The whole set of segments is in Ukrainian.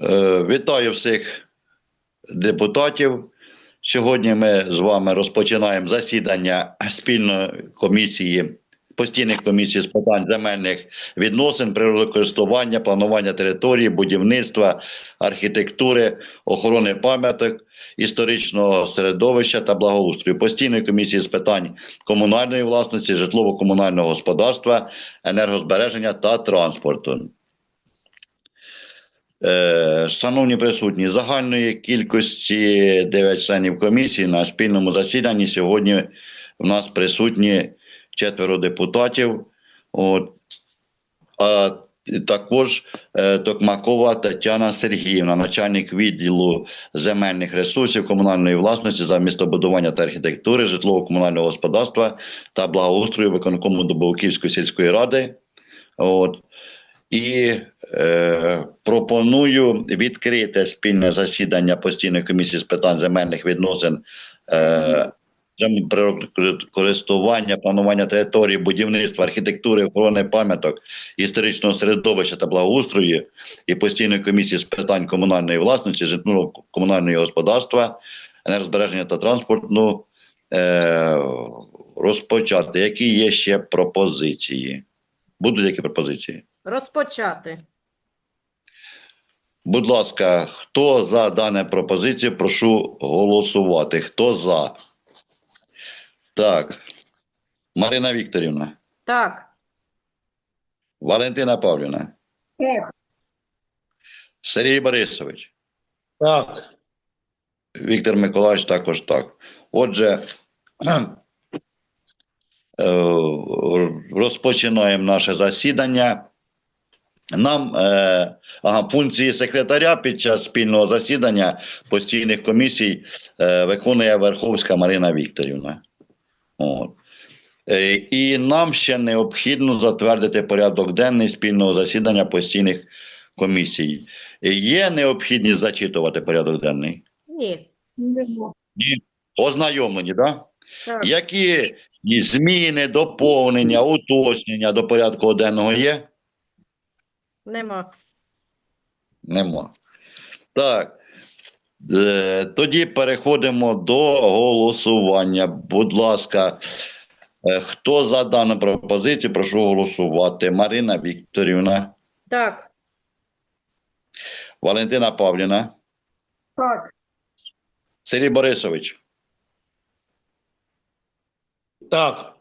Е, Вітаю всіх депутатів. Сьогодні ми з вами розпочинаємо засідання спільної комісії, постійних комісій з питань земельних відносин, природокористування, планування території, будівництва, архітектури, охорони пам'яток, історичного середовища та благоустрою, постійної комісії з питань комунальної власності, житлово-комунального господарства, енергозбереження та транспорту. Е, Шановні присутні, загальної кількості 9 членів комісії на спільному засіданні сьогодні в нас присутні четверо депутатів. От, а також е, Токмакова Тетяна Сергіївна, начальник відділу земельних ресурсів комунальної власності за містобудування та архітектури, житлово-комунального господарства та благоустрою виконкому Дубовківської сільської ради. От. І е, пропоную відкрити спільне засідання постійної комісії з питань земельних відносин, е, користування, планування території, будівництва, архітектури, охорони пам'яток, історичного середовища та благоустрою і постійної комісії з питань комунальної власності, житлово-комунального господарства, енергозбереження та транспорту е, розпочати. Які є ще пропозиції? Будуть які пропозиції? Розпочати. Будь ласка, хто за дану пропозицію, прошу голосувати. Хто за? Так. Марина Вікторівна, Так. Валентина Павлівна, Так. Сергій Борисович, Так, Віктор Миколаївич також так. Отже, е, розпочинаємо наше засідання. Нам е, ага, функції секретаря під час спільного засідання постійних комісій е, виконує Верховська Марина Вікторівна. От. Е, і нам ще необхідно затвердити порядок денний спільного засідання постійних комісій. Є необхідність зачитувати порядок денний? Ні. Ні. Ознайомлені. Да? Так. Які зміни, доповнення, уточнення до порядку денного є? Нема. Нема. Так. Е, Тоді переходимо до голосування. Будь ласка, е, хто за дану пропозицію, прошу голосувати. Марина Вікторівна, Так. Валентина Павлівна, Так. Сергій Борисович, так,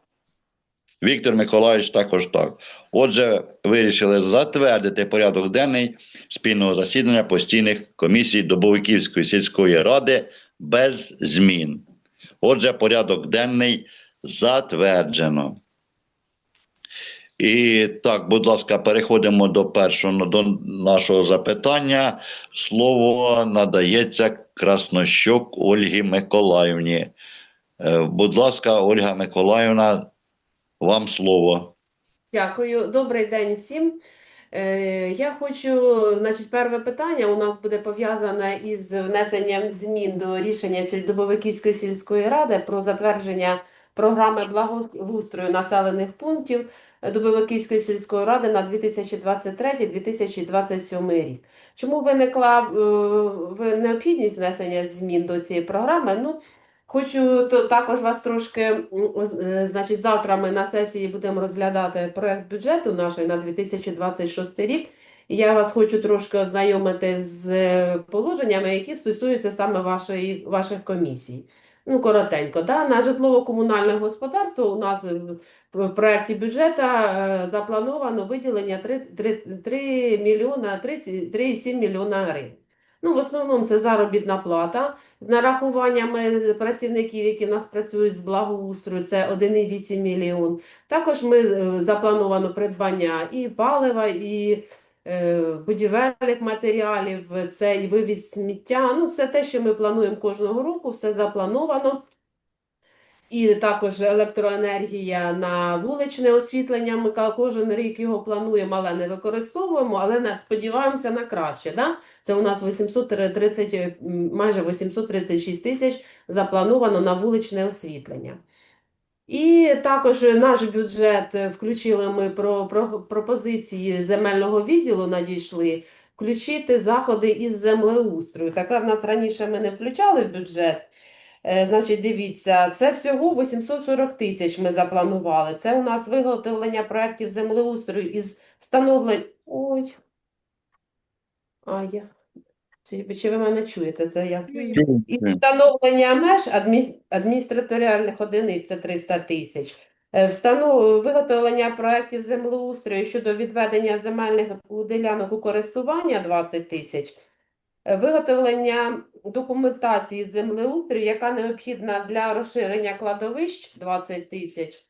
Віктор Миколаївич також так. Отже, вирішили затвердити порядок денний спільного засідання постійних комісій Добовиківської сільської ради без змін. Отже, порядок денний затверджено. І так, будь ласка, переходимо до першого до нашого запитання. Слово надається Краснощук Ольгі Миколаївні. Е, Будь ласка, Ольга Миколаївна, вам слово. Дякую, добрий день всім. Е, Я хочу, значить, перше питання у нас буде пов'язане із внесенням змін до рішення Сільдобовиківської сільської ради про затвердження програми благоустрою населених пунктів Дубовиківської сільської ради на 2023-2027 рік. Чому виникла е, необхідність внесення змін до цієї програми? Ну, Хочу то також вас трошки, е, значить, завтра ми на сесії будемо розглядати проект бюджету наш на 2026 рік. Я вас хочу трошки ознайомити з е, положеннями, які стосуються саме вашої, ваших комісій. Ну, коротенько, да? На житлово-комунальне господарство у нас е, в проєкті бюджету заплановано виділення 3, 3, 3 мільйона, 3,7 мільйона гривень. Ну, в основному це заробітна плата з нарахуваннями працівників, які в нас працюють з благоустрою, це 1,8 мільйон. Також ми е, заплановано придбання і палива, і е, будівельних матеріалів, це і вивіз сміття. Ну, все те, що ми плануємо кожного року, все заплановано. І також електроенергія на вуличне освітлення. Ми кожен рік його плануємо, але не використовуємо, але не сподіваємося на краще. Да? Це у нас 830, м, майже 836 тисяч заплановано на вуличне освітлення. І також наш бюджет е, включили ми про, про пропозиції земельного відділу надійшли включити заходи із землеустрою. Таке в нас раніше ми не включали в бюджет. Е, Значить, дивіться, це всього 840 тисяч ми запланували. Це у нас виготовлення проєктів землеустрою із встановлень. Ой. А я. Чи, чи ви мене чуєте? Це я. І встановлення меж адмі- адміністраторіальних одиниць це 300 тисяч. Е, встанов- Виготовлення проєктів землеустрою щодо відведення земельних ділянок у користування 20 тисяч. Виготовлення документації землеустрою, яка необхідна для розширення кладовищ 20 тисяч.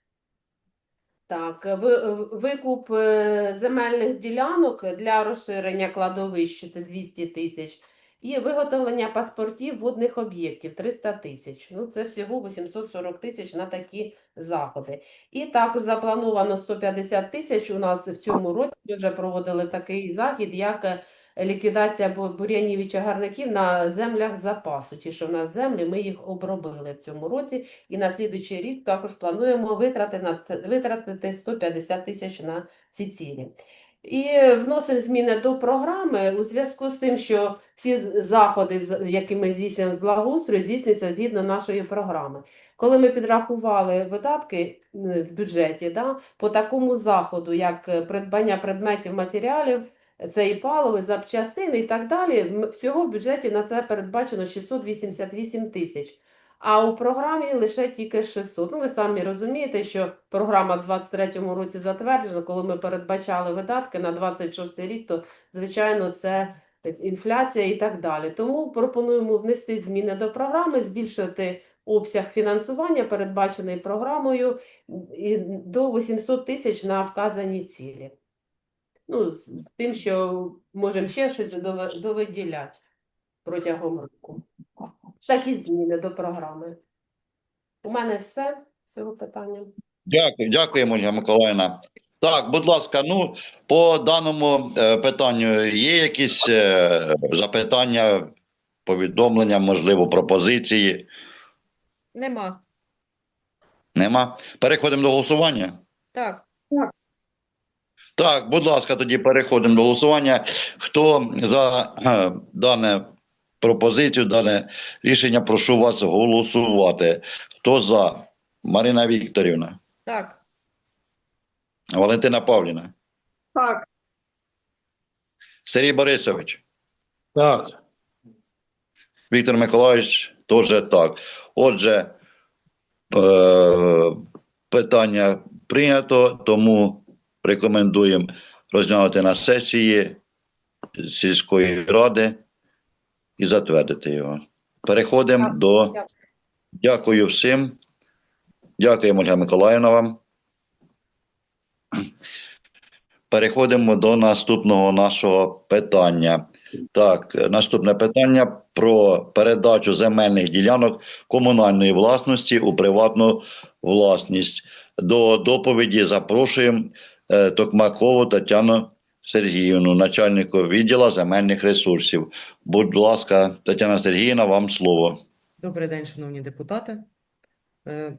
Так, ви- викуп е, земельних ділянок для розширення кладовищ це 200 тисяч. І виготовлення паспортів водних об'єктів 300 тисяч. Ну, це всього 840 тисяч на такі заходи. І також заплановано 150 тисяч у нас в цьому році. Вже проводили такий захід, як е, ліквідація бу- бур'янів і чагарників на землях запасу. Ті, що в нас землі, ми їх обробили в цьому році. І на слідуючий рік також плануємо витрати на витратити 150 тисяч на ці цілі. І вносимо зміни до програми у зв'язку з тим, що всі заходи, які ми здійснюємо з благоустрою, здійснюються згідно нашої програми. Коли ми підрахували видатки в бюджеті да, по такому заходу, як е, придбання предметів, матеріалів, це і паливо, запчастини і так далі, всього в бюджеті на це передбачено 688 тисяч. А у програмі лише тільки 600. Ну, ви самі розумієте, що програма в 23-му році затверджена, коли ми передбачали видатки на 26 рік, то, звичайно, це інфляція і так далі. Тому пропонуємо внести зміни до програми, збільшити обсяг фінансування, передбачений програмою, і до 800 тисяч на вказані цілі. Ну, з, з тим, що можемо ще щось довиділяти протягом року. Такі зміни до програми. У мене все з цього питання. Дякую, дякуємо, Ольга Миколаївна. Так, будь ласка, ну по даному е, питанню є якісь е, запитання, повідомлення, можливо, пропозиції? Нема. Нема. Переходимо до голосування. Так. Так, будь ласка, тоді переходимо до голосування. Хто за е, дане пропозицію, дане рішення, прошу вас голосувати. Хто за? Марина Вікторівна, Так. Валентина Павлівна, Так. Сергій Борисович, Так. Віктор Миколаївич теж так. Отже, е, питання прийнято, тому рекомендуємо розглянути на сесії сільської ради і затвердити його. Переходимо Так, до. дякую. Дякую всім. Дякуємо, Ольга Миколаївна вам. Переходимо до наступного нашого питання. Так, наступне питання про передачу земельних ділянок комунальної власності у приватну власність. До доповіді запрошуємо Токмакову Тетяну Сергіївну, начальнику відділу земельних ресурсів. Будь ласка, Тетяна Сергіївна, вам слово. Добрий день, шановні депутати. Е,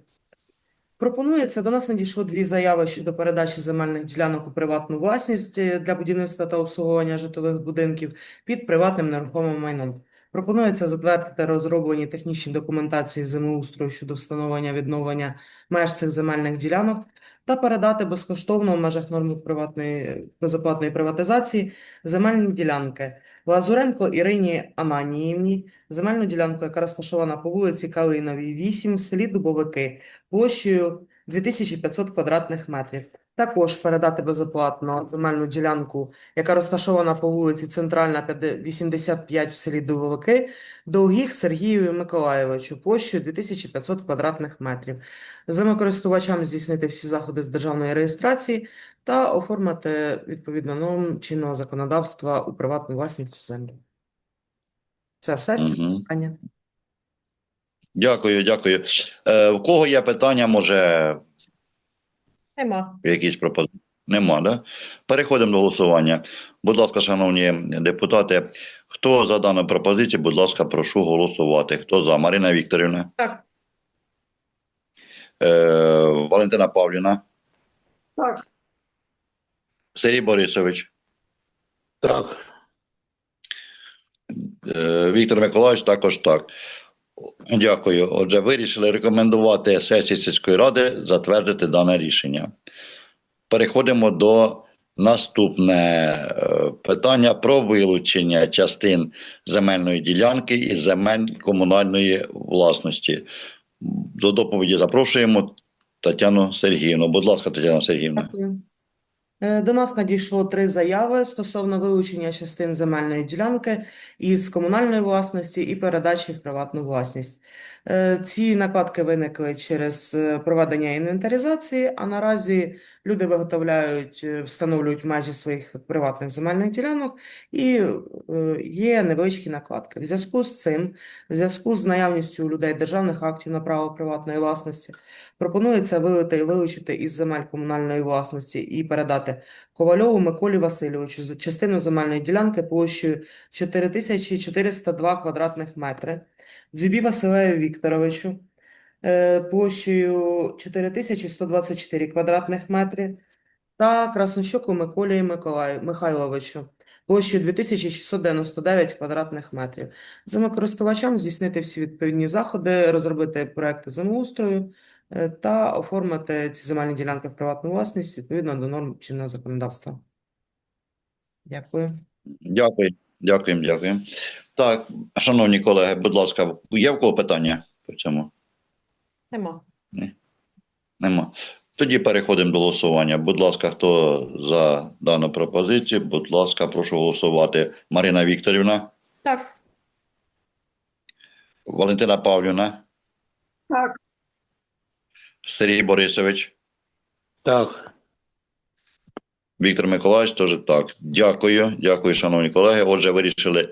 Пропонується, до нас надійшло дві заяви щодо передачі земельних ділянок у приватну власність е, для будівництва та обслуговування житлових будинків під приватним нерухомим майном. Пропонується затвердити розроблені технічні документації землеустрою щодо встановлення відновлення меж цих земельних ділянок та передати безкоштовно в межах норм приватної безоплатної приватизації земельні ділянки Лазуренко Ірині Ананіївні, земельну ділянку, яка розташована по вулиці Калиновій, 8, в селі Дубовики, площею 2500 квадратних метрів. Також передати безоплатно земельну ділянку, яка розташована по вулиці Центральна, 50 85 в селі Дубовики, Довгих Сергію Миколайовичу, площею 2500 квадратних метрів. Землекористувачам здійснити всі заходи з державної реєстрації та оформити відповідно норм чинного законодавства у приватну власність цю землю. Це все з питання. Дякую, дякую. Е, у кого є питання, може, Нема. якісь пропозиції? Нема, да? Переходимо до голосування. Будь ласка, шановні депутати, хто за дану пропозицію, будь ласка, прошу голосувати. Хто за? Марина Вікторівна, Так. е, Валентина Павлівна, Так. Сергій Борисович, Так. Е, Віктор Миколаївич також так. Дякую. Отже, вирішили рекомендувати сесії сільської ради затвердити дане рішення. Переходимо до наступне е, питання про вилучення частин земельної ділянки із земель комунальної власності. До доповіді запрошуємо Тетяну Сергіївну. Будь ласка, Тетяна Сергіївна. Дякую. Е, До нас надійшло три заяви стосовно вилучення частин земельної ділянки із комунальної власності і передачі в приватну власність. Е, Ці накладки виникли через е, проведення інвентаризації, а наразі люди виготовляють, е, встановлюють межі своїх приватних земельних ділянок і е, є невеличкі накладки. В зв'язку з цим, в зв'язку з наявністю у людей державних актів на право приватної власності, Пропонується вилити, вилучити із земель комунальної власності і передати Ковальову Миколі Васильовичу частину земельної ділянки площею 4402 квадратних метри, Дзюбі Василею Вікторовичу площею 4124 квадратних метри та Краснощоку Миколі Миколаю Михайловичу площею 2699 квадратних метрів. Землекористувачам здійснити всі відповідні заходи, розробити проекти землеустрою, е, та оформити ці земельні ділянки в приватну власність відповідно до норм чинного законодавства. Дякую. Дякую, дякуємо, дякуємо. Так, шановні колеги, будь ласка, є в кого питання по цьому? Нема. Нема. Тоді переходимо до голосування. Будь ласка, хто за дану пропозицію, будь ласка, прошу голосувати. Марина Вікторівна, Так. Валентина Павлівна, Так. Сергій Борисович, Так. Віктор Миколаївич теж так. Дякую, дякую, шановні колеги. Отже, вирішили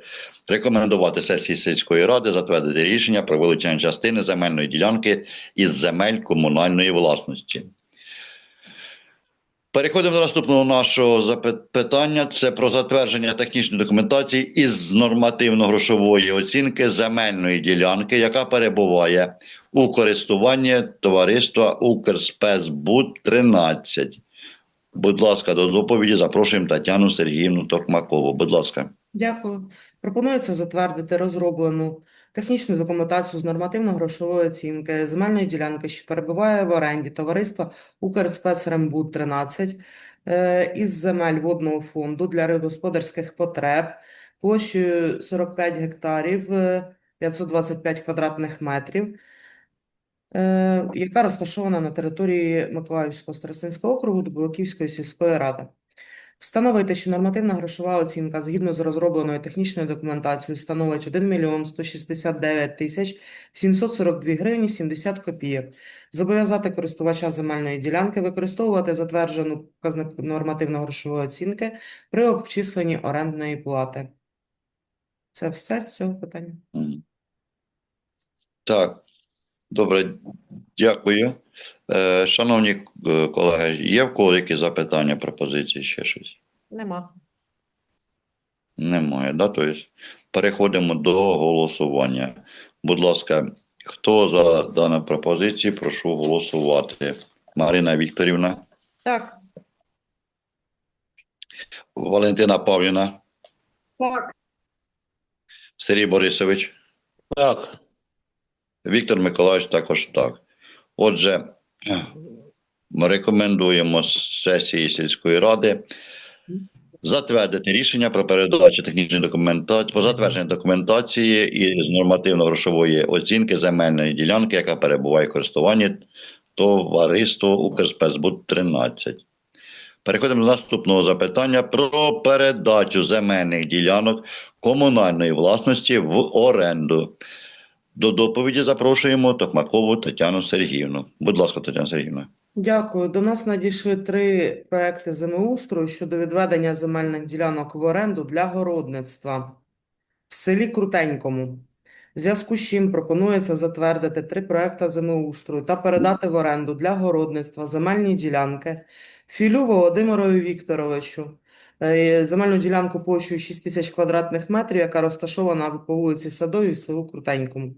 рекомендувати сесії сільської ради затвердити рішення про вилучення частини земельної ділянки із земель комунальної власності. Переходимо до наступного нашого запит- питання. Це про затвердження технічної документації із нормативно-грошової оцінки земельної ділянки, яка перебуває у користуванні товариства Укрспецбуд 13. Будь ласка, до доповіді запрошуємо Тетяну Сергіївну Токмакову. Будь ласка. Дякую. Пропонується затвердити розроблену технічну документацію з нормативно-грошової оцінки земельної ділянки, що перебуває в оренді товариства Укрспецрембуд 13 е, із земель водного фонду для рибогосподарських потреб площею 45 гектарів, е, 525 квадратних метрів, е, яка розташована на території Миколаївського старостинського округу Дубовиківської сільської ради. Встановити, що нормативна грошова оцінка згідно з розробленою технічною документацією становить 1 мільйон 169 тисяч 742 гривні 70 копійок. Зобов'язати користувача земельної ділянки використовувати затверджену показник нормативно-грошової оцінки при обчисленні орендної плати. Це все з цього питання. Так, добре, дякую. Е, шановні е, колеги, є в кого які запитання, пропозиції, ще щось? Нема. Немає, да? Тобто переходимо до голосування. Будь ласка, хто за дану пропозицію, прошу голосувати. Марина Вікторівна, Так. Валентина Павлівна, Так. Сергій Борисович, Так. Віктор Миколаївич також так. Отже, ми рекомендуємо сесії сільської ради затвердити рішення про передачу технічної документації, про затвердження документації із нормативно-грошової оцінки земельної ділянки, яка перебуває в користуванні товариство Укрспецбуд 13. Переходимо до наступного запитання про передачу земельних ділянок комунальної власності в оренду. До доповіді запрошуємо Токмакову Тетяну Сергіївну. Будь ласка, Тетяна Сергіївна. Дякую. До нас надійшли три проекти землеустрою щодо відведення земельних ділянок в оренду для городництва в селі Крутенькому. В зв'язку з чим пропонується затвердити три проекти землеустрою та передати в оренду для городництва земельні ділянки Філю Володимирові Вікторовичу. Е, Земельну ділянку площею 6 тисяч квадратних метрів, яка розташована по вулиці Садовій в селу Крутенькому.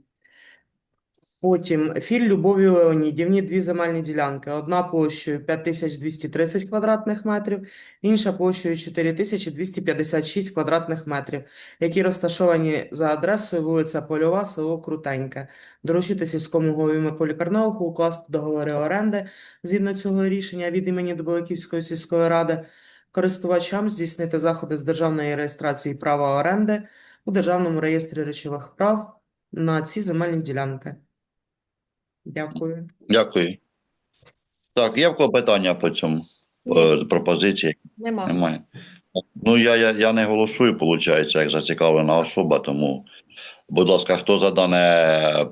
Потім Філь Любові Леонідівні дві земельні ділянки. Одна площею 5230 квадратних метрів, інша площею 4256 квадратних метрів, які розташовані за адресою вулиця Польова, село Крутеньке. Доручити сільському голові Миколі укласти договори оренди згідно цього рішення від імені Добеликівської сільської ради, користувачам здійснити заходи з державної реєстрації права оренди у Державному реєстрі речових прав на ці земельні ділянки. Дякую. Дякую. Так, є в кого питання по цьому Ні. е, пропозиції? Нема. Немає. Ну, я, я, я не голосую, виходить, як зацікавлена особа, тому, будь ласка, хто за дане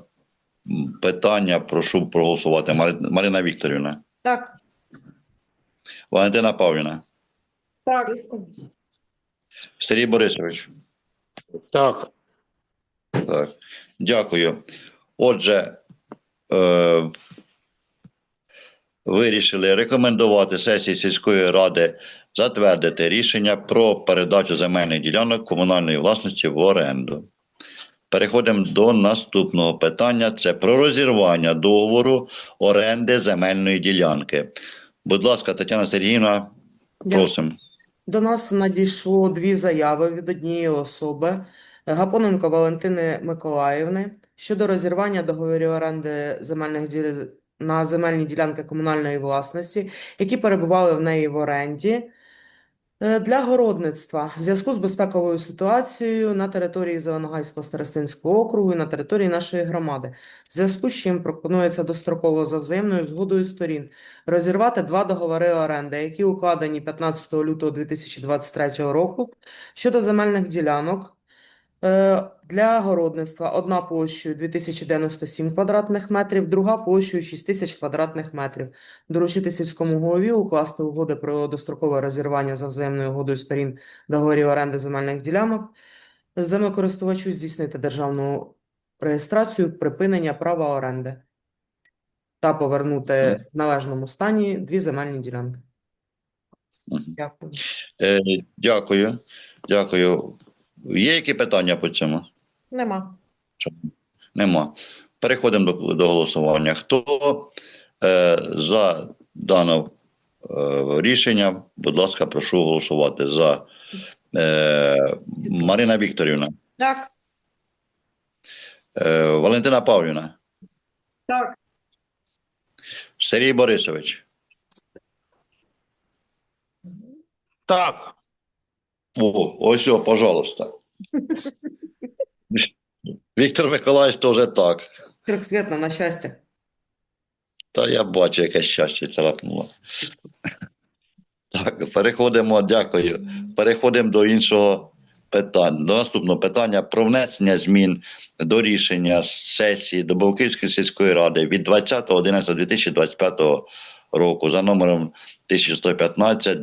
питання, прошу проголосувати. Мари- Марина Вікторівна, Так. Валентина Павлівна, Так. Сергій Борисович. Так. Так, дякую. Отже, е, вирішили рекомендувати сесії сільської ради затвердити рішення про передачу земельних ділянок комунальної власності в оренду. Переходимо до наступного питання: це про розірвання договору оренди земельної ділянки. Будь ласка, Тетяна Сергіївна, Дякую. просимо. До нас надійшло дві заяви від однієї особи Гапоненко Валентини Миколаївни щодо розірвання договорів оренди земельних діл... на земельні ділянки комунальної власності, які перебували в неї в оренді е, для городництва в зв'язку з безпековою ситуацією на території Зеленогайського старостинського округу і на території нашої громади. В зв'язку з чим пропонується достроково за взаємною згодою сторін розірвати два договори оренди, які укладені 15 лютого 2023 року щодо земельних ділянок для городництва. Одна площею 2097 квадратних метрів, друга площею 6000 квадратних метрів. Доручити сільському голові укласти угоди про дострокове розірвання за взаємною угодою сторін договорів оренди земельних ділянок. Землекористувачу здійснити державну реєстрацію припинення права оренди та повернути в належному стані дві земельні ділянки. Дякую. Е, дякую. Дякую. Є які питання по цьому? Нема. Нема. Переходимо до, до голосування. Хто е, за дане е, рішення, будь ласка, прошу голосувати за е, Марина Вікторівна, Так. е, Валентина Павлівна, Так. Сергій Борисович. Так. О, ось, о, пожалуйста. Віктор Миколаївич теж так. Трьохсвітна, на щастя. Та я бачу, яке щастя царапнуло. Так, переходимо, дякую. Переходимо до іншого питання. До наступного питання про внесення змін до рішення сесії Добовківської сільської ради від 20.11.2025 року за номером 1115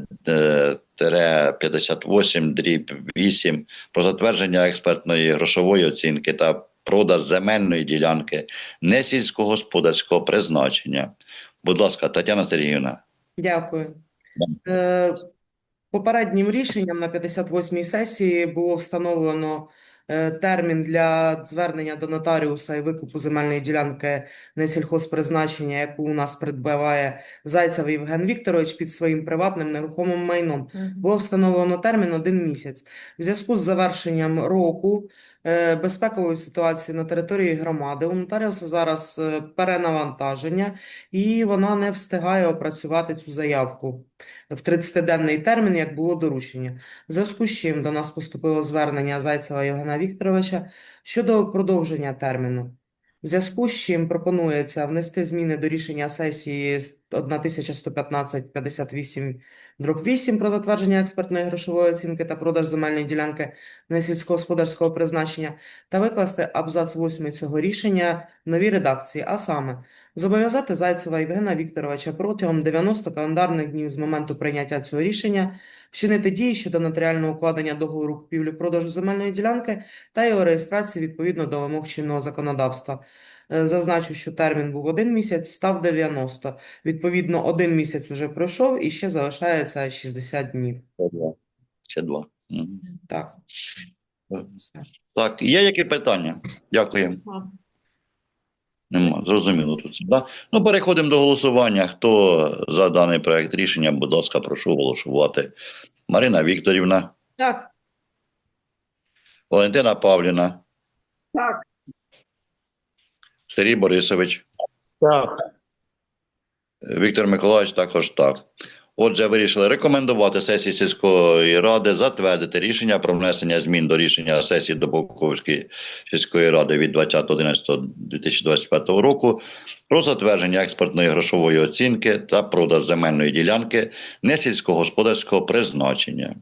дріб 8 про затвердження експертної грошової оцінки та продаж земельної ділянки несільськогосподарського призначення. Будь ласка, Тетяна Сергіївна. Дякую. Е, Попереднім рішенням на 58-й сесії було встановлено термін для звернення до нотаріуса і викупу земельної ділянки несільхозпризначення, яку у нас придбаває Зайцев Євген Вікторович під своїм приватним нерухомим майном. Було встановлено термін один місяць. В зв'язку з завершенням року е, безпекової ситуації на території громади у нотаріуса зараз е, перенавантаження, і вона не встигає опрацювати цю заявку в 30-денний термін, як було доручення. В зв'язку з чим до нас поступило звернення Зайцева Євгена Вікторовича щодо продовження терміну. В зв'язку з чим пропонується внести зміни до рішення сесії 1115-58 дроб 8 про затвердження експертної грошової оцінки та продаж земельної ділянки несільськогосподарського призначення та викласти абзац 8 цього рішення в новій редакції, а саме зобов'язати Зайцева Євгена Вікторовича протягом 90 календарних днів з моменту прийняття цього рішення вчинити дії щодо нотаріального укладення договору купівлі-продажу земельної ділянки та його реєстрації відповідно до вимог чинного законодавства. Е, Зазначу, що термін був один місяць, став 90. Відповідно, один місяць уже пройшов і ще залишається 60 днів. Ще два. Ще два. Мгм. Так. Так, є які питання? Дякую. Нема. Зрозуміло тут да? Ну, переходимо до голосування. Хто за даний проект рішення, будь ласка, прошу голосувати. Марина Вікторівна, Так. Валентина Павлівна, Так. Сергій Борисович, Так. Віктор Миколаївич також так. Отже, вирішили рекомендувати сесії сільської ради затвердити рішення про внесення змін до рішення сесії Добоковської сільської ради від 20.11.2025 року про затвердження експортної грошової оцінки та продаж земельної ділянки несільськогосподарського призначення.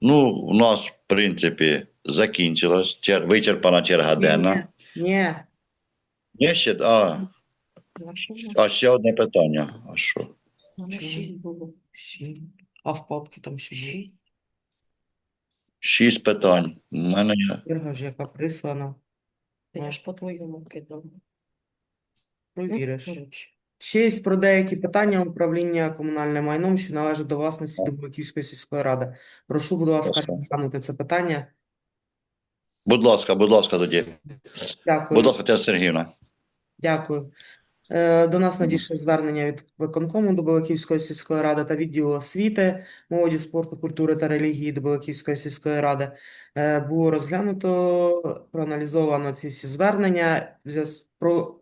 Ну, у нас, в принципі, закінчилась вичерпана черга денна. Ні. Є ще, а, а ще одне питання. А що? Сім. А в папці там ще було? Шість питань. У мене є. Ірга ж яка прислана. Я ж по-твоєму кидав. Провіриш. Шість про деякі питання управління комунальним майном, що належить до власності Дубовиківської сільської ради. Прошу, будь ласка, розглянути це питання. Будь ласка, будь ласка, тоді. Дякую. Будь ласка, Тетяна Сергіївна. Дякую. Е, До нас надійшло звернення від виконкому Дубовиківської сільської ради та відділу освіти, молоді, спорту, культури та релігії Дубовиківської сільської ради. Е, Було розглянуто, проаналізовано ці всі звернення. Про...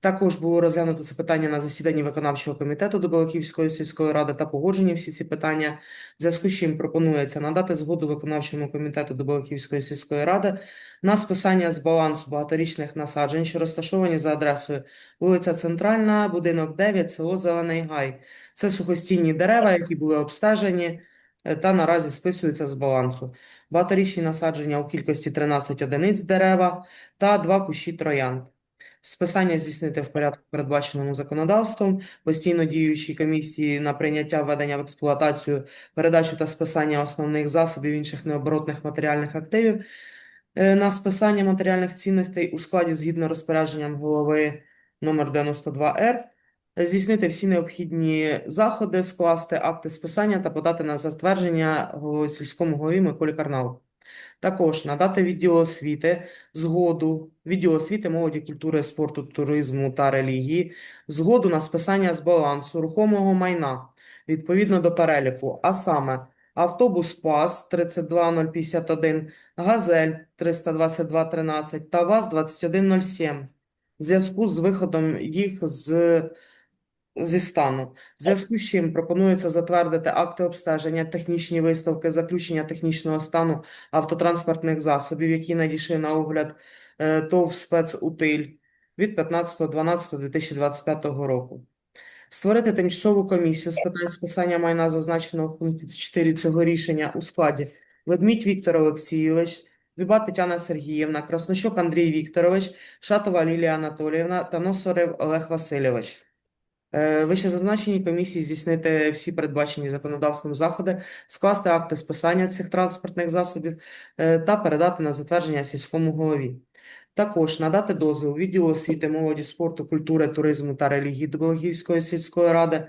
Також було розглянуто це питання на засіданні виконавчого комітету Дубовиківської сільської ради та погоджені всі ці питання. В зв'язку з чим пропонується надати згоду виконавчому комітету Дубовиківської сільської ради на списання з балансу багаторічних насаджень, що розташовані за адресою вулиця Центральна, будинок 9, село Зелений Гай. Це сухостійні дерева, які були обстежені е, та наразі списуються з балансу. Багаторічні насадження у кількості 13 одиниць дерева та два кущі троянд. Списання здійснити в порядку, передбаченому законодавством, постійно діючій комісії на прийняття введення в експлуатацію, передачу та списання основних засобів інших необоротних матеріальних активів е, на списання матеріальних цінностей у складі згідно розпорядженням голови номер 92-Р, здійснити всі необхідні заходи, скласти акти списання та подати на затвердження сільському голові Миколі Карналу. Також надати відділу освіти згоду, відділу освіти, молоді, культури, спорту, туризму та релігії, згоду на списання з балансу рухомого майна відповідно до переліку, а саме автобус ПАС 32051, Газель 32213 та ВАЗ-2107 в зв'язку з виходом їх з зі стану. В зв'язку з чим пропонується затвердити акти обстеження, технічні виставки, заключення технічного стану автотранспортних засобів, які надійшли на огляд е, ТОВ «Спецутиль» від 15.12.2025 року. Створити тимчасову комісію з питань списання майна, зазначеного в пункті 4 цього рішення у складі Ведмідь Віктор Олексійович, Віба Тетяна Сергіївна, Краснощук Андрій Вікторович, Шатова Лілія Анатоліївна та Носорев Олег Васильович. Е, Вищезазначеній комісії здійснити всі передбачені законодавством заходи, скласти акти списання цих транспортних засобів е, та передати на затвердження сільському голові. Також надати дозвіл відділу освіти, молоді, спорту, культури, туризму та релігії Доброгівської сільської ради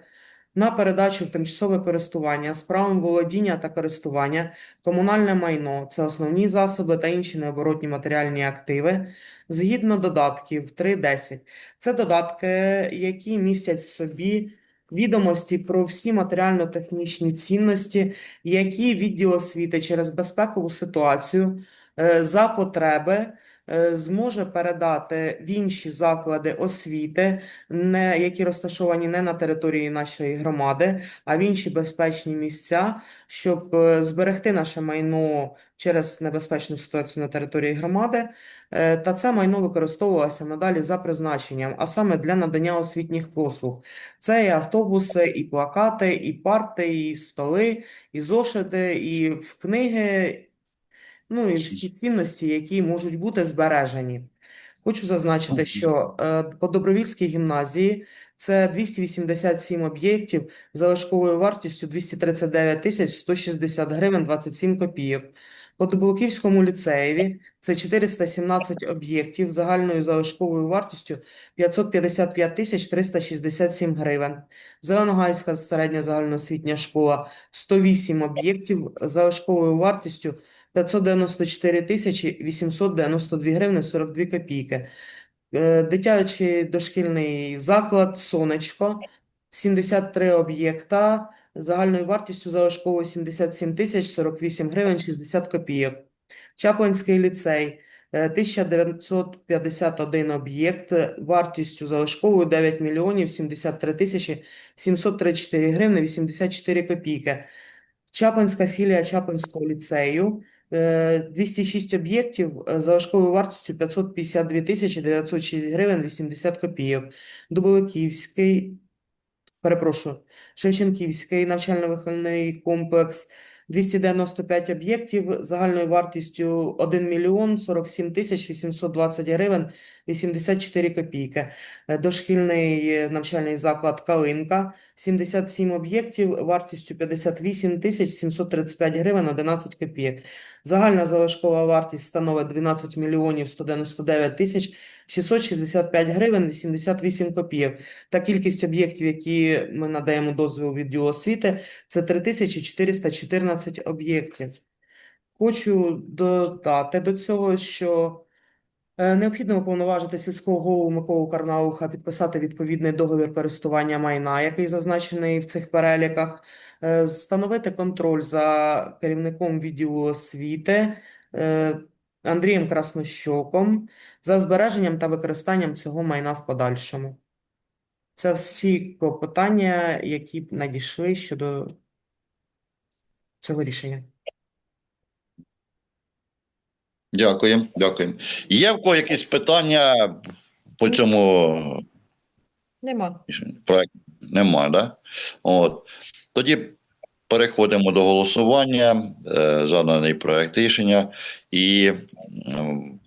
на передачу в тимчасове користування з правом володіння та користування комунальне майно – це основні засоби та інші необоротні матеріальні активи згідно додатків 3.10. Це додатки, які містять в собі відомості про всі матеріально-технічні цінності, які відділ освіти через безпекову ситуацію е, за потреби зможе передати в інші заклади освіти, не, які розташовані не на території нашої громади, а в інші безпечні місця, щоб е, зберегти наше майно через небезпечну ситуацію на території громади, Е, та це майно використовувалося надалі за призначенням, а саме для надання освітніх послуг. Це і автобуси, і плакати, і парти, і столи, і зошити, і в книги, ну і всі цінності, які можуть бути збережені. Хочу зазначити, що е, по Добровільській гімназії це 287 об'єктів з залишковою вартістю 239 тисяч 160 гривень 27 копійок. По Дубовиківському ліцеєві це 417 об'єктів загальною залишковою вартістю 555 тисяч 367 гривень. Зеленогайська середня загальноосвітня школа 108 об'єктів з залишковою вартістю 594 тисячі 892 гривни 42 копійки. Е, Дитячий дошкільний заклад «Сонечко», 73 об'єкта, загальною вартістю залишковою 77 тисяч 48 гривень 60 копійок. Чаплинський ліцей, е, 1951 об'єкт, вартістю залишковою 9 мільйонів 73 тисячі 734 гривни 84 копійки. Чаплинська філія Чаплинського ліцею, е, 206 об'єктів, залишковою вартістю 552 тисячі 906 гривень 80 копійок. Дубовиківський, перепрошую, Шевченківський навчально-виховний комплекс, 295 об'єктів загальною вартістю 1 мільйон 47 тисяч 820 гривень 84 копійки. Е, Дошкільний е, навчальний заклад «Калинка», 77 об'єктів вартістю 58 тисяч 735 гривень 11 копійок. Загальна залишкова вартість становить 12 мільйонів 199 тисяч 665 гривень 88 копійок. Та кількість об'єктів, які ми надаємо дозвіл відділу освіти, це 3414 об'єктів. Хочу додати до цього, що е, необхідно уповноважити сільського голову Миколу Карнауха підписати відповідний договір користування майна, який зазначений в цих переліках, е, встановити контроль за керівником відділу освіти е, Андрієм Краснощоком за збереженням та використанням цього майна в подальшому. Це всі клопотання, які надійшли щодо цього рішення. Дякую, дякую. Є в кого якісь питання по цьому Нема. проекту? Немає, да? От. Тоді переходимо до голосування е, за даний проект рішення. І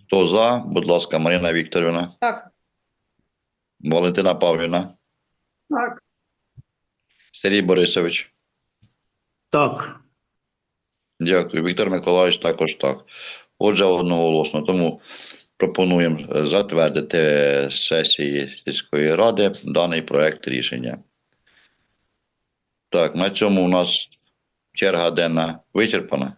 хто за, будь ласка, Марина Вікторівна, Так. Валентина Павлівна, Так. Сергій Борисович. Так. Дякую. Віктор Миколаївич також так. Отже, одноголосно. Тому пропонуємо е, затвердити сесії сільської ради даний проект рішення. Так, на цьому у нас черга денна вичерпана.